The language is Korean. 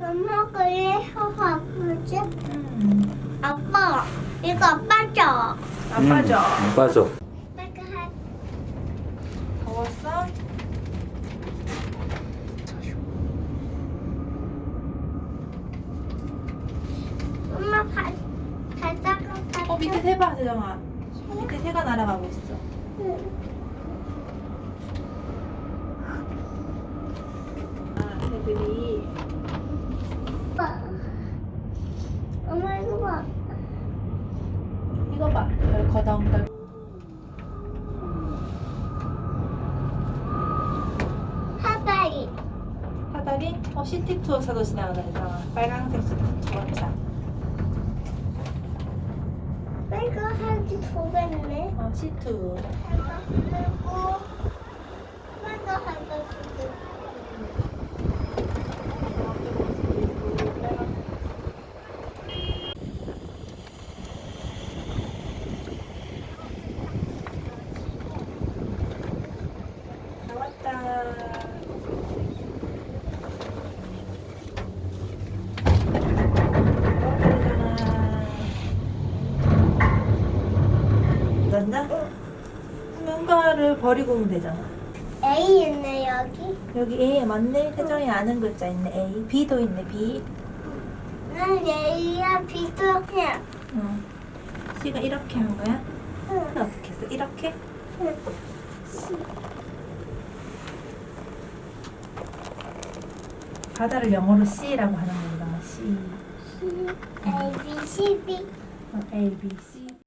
엄마가 이거 바꾸지? 음. 아빠, 이거 아빠죠? 아빠죠? 음, 맞아. 내가 할 더웠어? 엄마 발, 발자국. 어 밑에 새 봐, 세정아. 밑에 새가 날아가고 있어. 응. 아, 새들이. 아빠. 엄마 이거 봐. 이거 봐. 별 거덩덜. 하다리. 사다리? 어, 시티 투어 차도 지나가다, 세정아. 빨간색 시티 투어 차. 빨간색이 두 개네. 어, 시투. 그리고 빨간색이 나왔다. 난다? 뭔가를 버리고 오면 되잖아. A 있네 여기. 여기 A 맞네. 세정이 아는 글자 있네. A. B도 있네. B. 난 A야 B도 그냥. 응. C가 이렇게 한 거야? 응. 어떻게 했어? 이렇게? 응. 바다를 영어로 C라고 하는 거구나. C. C A B C B. 어, A, B, C.